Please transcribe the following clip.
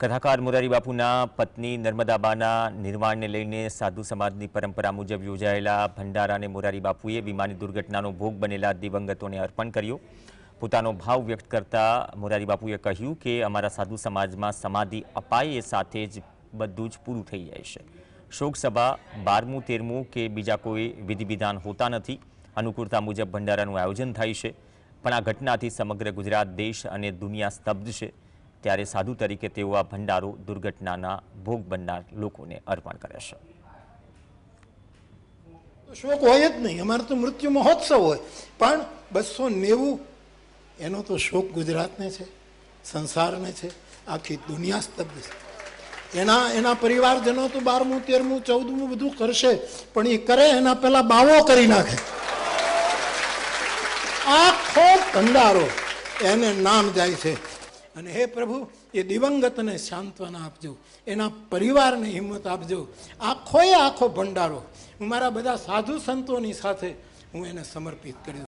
કથાકાર મોરારી બાપુના પત્ની નર્મદાબાના નિર્માણને લઈને સાધુ સમાજની પરંપરા મુજબ યોજાયેલા ભંડારાને મોરારી બાપુએ વિમાની દુર્ઘટનાનો ભોગ બનેલા દિવંગતોને અર્પણ કર્યો. પોતાનો ભાવ વ્યક્ત કરતા મોરારી બાપુએ કહ્યું કે, અમારા સાધુ સમાજમાં સમાધિ અપાય એ સાથે જ બધું જ પૂરું થઈ જાય છે. શોક સભા બારમું, તેરમું કે બીજા કોઈ વિધિવિધાન હોતા નથી. અનુકૂળતા મુજબ ભંડારાનું આયોજન થાય છે. પણ આ ઘટનાથી સમગ્ર ગુજરાત, દેશ અને દુનિયા સ્તબ્ધ છે. ત્યારે સાધુ તરીકે તેઓ આ ભંડારો દુર્ઘટનાના ભોગ બનનાર લોકોને અર્પણ કરે છે. શોક હોય જ નહીં. અમારે તો મૃત્યુ મહોત્સવ હોય. પણ બસો નેવું એનો તો શોક ગુજરાતને છે, સંસારને છે, આખી દુનિયા સ્તબ્ધ છે. એના એના પરિવારજનો તો બારમું, તેરમું, ચૌદમું બધું કરશે, પણ એ કરે, એના પહેલા બાવો કરી નાખે. આખો ભંડારો એને નામ જાય છે. અને હે પ્રભુ, એ દિવંગતને સાંત્વના આપજો. એના પરિવારને હિંમત આપજો. આખોએ આખો ભંડારો. હું મારા બધા સાધુ સંતોની સાથે હું એને સમર્પિત કર્યો